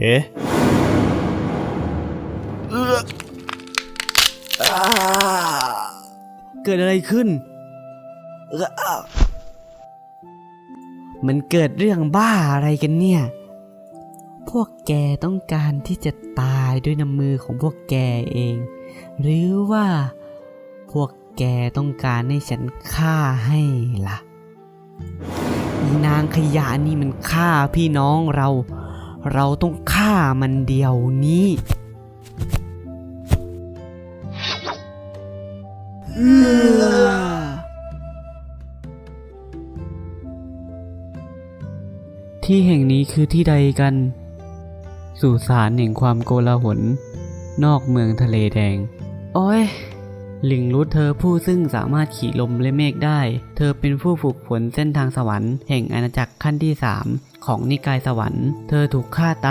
เอ๊ะเกิดอะไรขึ้น มันเกิดเรื่องบ้าอะไรกันเนี่ย พวกแกต้องการที่จะตายด้วยน้ำมือของพวกแกเอง หรือว่า พวกแกต้องการให้ฉันฆ่าให้ละ่ะนางขยะนี่มันฆ่าพี่น้องเรา เราต้องฆ่ามันเดียวนี้ที่แห่งนี้คือที่ใดกัน สุสานแห่งความโกลาหลนอกเมืองทะเลแดง โอ้ย ลิงรู้เธอผู้ซึ่งสามารถขี่ลมและเมฆได้ เธอเป็นผู้ฝึกฝนเส้นทางสวรรค์แห่งอาณาจักรขั้นที่สามของนิกายสวรรค์ เธอถูกฆ่าตาย